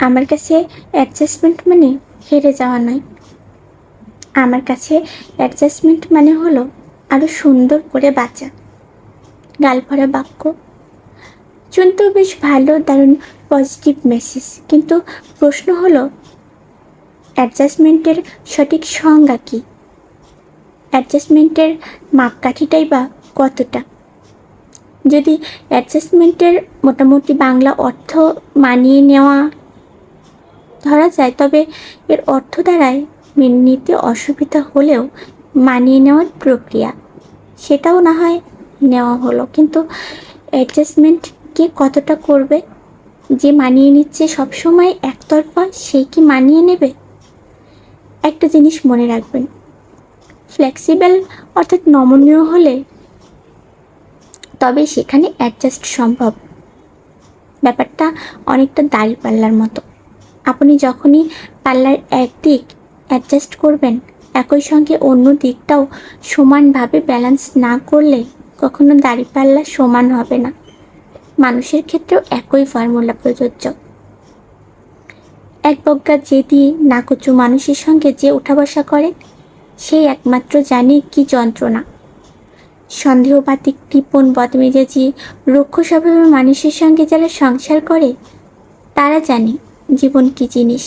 আমার কাছে অ্যাডজাস্টমেন্ট মানে হেরে যাওয়া নয়। আমার কাছে অ্যাডজাস্টমেন্ট মানে হলো আরও সুন্দর করে বাঁচা। গাল গালভরা বাক্য। শুনতেও বেশ ভালো, দারুণ পজিটিভ মেসেজ কিন্তু প্রশ্ন হলো অ্যাডজাস্টমেন্টের সঠিক সংজ্ঞা কী? অ্যাডজাস্টমেন্টের মাপকাঠিটাই বা কতটা? যদি অ্যাডজাস্টমেন্টের মোটামুটি বাংলা অর্থ মানিয়ে নেওয়া ধরা যায়, তবে এর অর্থ দ্বারায় মেনে নিতে অসুবিধা হলেও মানিয়ে নেওয়ার প্রক্রিয়া। সেটাও না হয় নেওয়া হলো, কিন্তু অ্যাডজাস্টমেন্ট কে কতটা করবে? যে মানিয়ে নিচ্ছে সবসময় একতরফা সেই কি মানিয়ে নেবে? একটা জিনিস মনে রাখবেন ফ্লেক্সিবল অর্থাৎ নমনীয় হলে তবে সেখানে অ্যাডজাস্ট সম্ভব। ব্যাপারটা অনেকটা দাড়ি পাল্লার মতো। আপনি যখনই পাল্লার একদিক অ্যাডজাস্ট করবেন, একই সঙ্গে অন্য দিকটাও সমানভাবে ব্যালেন্স না করলে কখনো দাড়িপাল্লা সমান হবে না। মানুষের ক্ষেত্রেও একই ফর্মুলা প্রযোজ্য। এক বজ্ঞা যে দিয়ে নাকচু মানুষের সঙ্গে যে উঠা বসা করে সেই একমাত্র জানে কি যন্ত্রণা। সন্দেহবাতিক কৃপণ বদমেজাজি, রুক্ষ স্বভাবের মানুষের সঙ্গে যারা সংসার করে, তারা জানে জীবন কি জিনিস?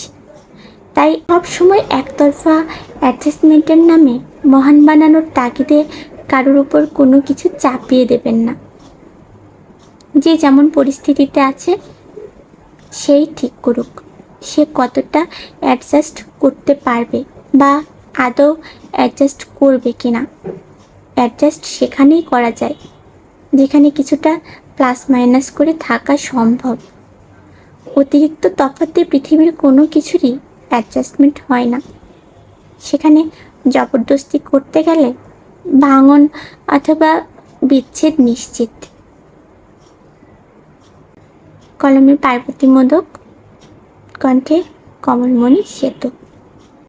তাই সব সময় একতরফা অ্যাডজাস্টমেন্টের নামে মহান বানানোর তাগিদে কারোর উপর কোনো কিছু চাপিয়ে দেবেন না। যে যেমন পরিস্থিতিতে আছে, সেই ঠিক করুক। সে কতটা অ্যাডজাস্ট করতে পারবে বা আদৌ অ্যাডজাস্ট করবে কি না? অ্যাডজাস্ট সেখানেই করা যায়, যেখানে কিছুটা প্লাস মাইনাস করে থাকা সম্ভব। অতিরিক্ত তফাতে পৃথিবীর কোনো কিছুরই অ্যাডজাস্টমেন্ট হয় না। সেখানে জবরদস্তি করতে গেলে ভাঙন অথবা বিচ্ছেদ নিশ্চিত। কলমের পার্বতী মোদক কণ্ঠে কমলমণি সেতু।